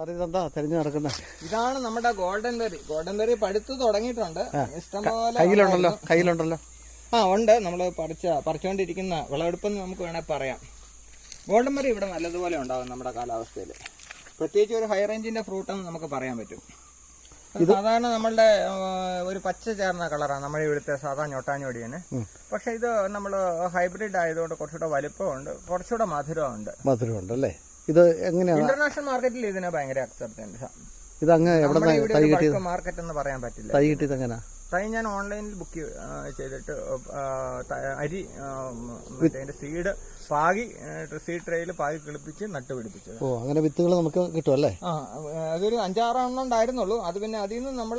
Sir ഇതെന്താ തെരഞ്ഞു നടക്കുന്നത് ഇതാണ് നമ്മുടെ ഗോൾഡൻ ബെറി. ഗോൾഡൻ ബെറി പഠിത്തു തുടങ്ങിയിട്ടുണ്ട്. ഇഷ്ടംപോലെ കയ്യിലുണ്ടല്ലോ? കയ്യിലുണ്ടല്ലോ? ആ ഉണ്ട്. നമ്മൾ പറിച്ച പറിച്ചുകൊണ്ടിരിക്കുന്ന വിളവെടുപ്പെന്ന് നമുക്ക് വേണേൽ പറയാം. ഗോൾഡൻ ബെറി ഇവിടെ നല്ലതുപോലെ ഉണ്ടാകും നമ്മുടെ കാലാവസ്ഥയിൽ പ്രത്യേകിച്ച് ഒരു ഹൈ റേഞ്ചിന്റെ ഫ്രൂട്ടെന്ന് നമുക്ക് പറയാൻ പറ്റും. സാധാരണ നമ്മളുടെ ഒരു പച്ച ചേർന്ന കളറാണ് നമ്മുടെ ഇവിടുത്തെ സാധാ ഞൊട്ടാഞ്ഞൊടിയന് പക്ഷെ ഇത് നമ്മൾ ഹൈബ്രിഡ് ആയതുകൊണ്ട് കുറച്ചുകൂടെ വലിപ്പമുണ്ട്. കുറച്ചുകൂടെ മധുരമുണ്ട് മധുരമുണ്ട് അല്ലേ? ഇത് എങ്ങനെയാണ് ഇന്റർനാഷണൽ മാർക്കറ്റിൽ ഇതിനെ ഭയങ്കര അക്സെപ്റ്റൻസ് എവിടെ നമ്മുടെ നിന്ന് ഇവിടെ തൈ കിട്ടിയത്? മാർക്കറ്റ് എന്ന് പറയാൻ പറ്റില്ല. തൈ കിട്ടിയത് എങ്ങനെയാ തൈ ഞാൻ ഓൺലൈനിൽ ബുക്ക് ചെയ്തിട്ട് അരി അതിന്റെ സീഡ് പാകി സീഡ് ട്രെയിൽ പാകി കിളിപ്പിച്ച് നട്ടുപിടിപ്പിച്ചത് ഓ അങ്ങനെ വിത്തുകൾ നമുക്ക് കിട്ടും അല്ലേ? ആ അതൊരു അഞ്ചാറെണ്ണം ഉണ്ടായിരുന്നുള്ളൂ. അത് പിന്നെ അതിൽ നിന്ന് നമ്മൾ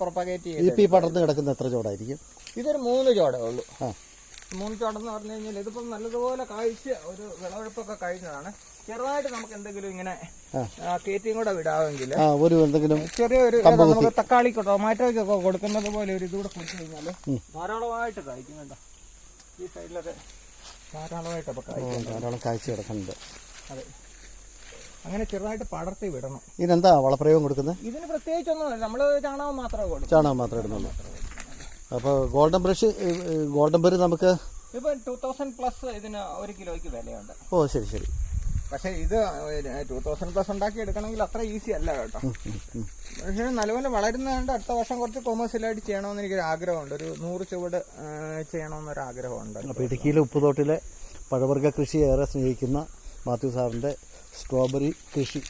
പ്രൊപ്പഗേറ്റ് ചെയ്ത് ഈ പടർന്ന് കിടക്കുന്ന എത്ര ചോടായിരിക്കും? ഇതൊരു മൂന്ന് ചോടേ ഉള്ളൂ. ആ മൂന്ന് ചോടെന്ന് പറഞ്ഞു കഴിഞ്ഞാൽ ഇതിപ്പം നല്ലതുപോലെ കാഴ്ച ഒരു വിളവെടുപ്പൊക്കെ കഴിഞ്ഞതാണ്. ചെറുതായിട്ട് നമുക്ക് എന്തെങ്കിലും ഇങ്ങനെ കയറ്റിയും കൂടെ വിടാമെങ്കിൽ ഒരു എന്തെങ്കിലും ചെറിയൊരു നമുക്ക് തക്കാളിക്കോ ടൊമാറ്റോയ്ക്കൊക്കെ കൊടുക്കുന്നത് പോലെ ഒരു ഇതുകൂടെ കൊടുത്തു കഴിഞ്ഞാൽ ധാരാളമായിട്ട് കായ്ക്കും കേട്ടോ ഈ സൈഡിലൊക്കെ ധാരാളമായിട്ട് അപ്പൊ കായ്ക്കും ധാരാളം കാഴ്ച കിടക്കുന്നുണ്ട്. അതെ. അങ്ങനെ ചെറുതായിട്ട് പടർത്തി വിടണം. ഇതിനെന്താ വളപ്രയോഗം കൊടുക്കുന്നത്? ഇതിന് പ്രത്യേകിച്ചൊന്നും നമ്മൾ ചാണകം മാത്രമേ കൊടുക്കൂ. ചാണകം മാത്രമേ ഇടുന്നുള്ളൂ. അപ്പോൾ ഗോൾഡൻ ബ്രഷ് ഗോൾഡൻ ബെറി നമുക്ക് ഇപ്പൊ ടൂ തൗസൻഡ് പ്ലസ് ഇതിന് ഒരു കിലോയ്ക്ക് വിലയുണ്ട്. ഓ ശരി ശരി. പക്ഷേ ഇത് ടൂ തൗസൻഡ് പ്ലസ് ഉണ്ടാക്കി എടുക്കണമെങ്കിൽ അത്ര ഈസി അല്ല കേട്ടോ. പക്ഷേ നല്ലപോലെ വളരുന്നതുകൊണ്ട് അടുത്ത വർഷം കുറച്ച് കൊമേഴ്സ്യലായിട്ട് ചെയ്യണമെന്ന് എനിക്കൊരു ആഗ്രഹമുണ്ട്. ഒരു നൂറ് ചുവട് ചെയ്യണമെന്നൊരു ആഗ്രഹമുണ്ട്. അപ്പോൾ ഇടുക്കിയിലെ ഉപ്പുതോട്ടിലെ പഴവർഗ കൃഷി ഏറെ സ്നേഹിക്കുന്ന മാത്യു സാറിന്റെ സ്ട്രോബെറി കൃഷി.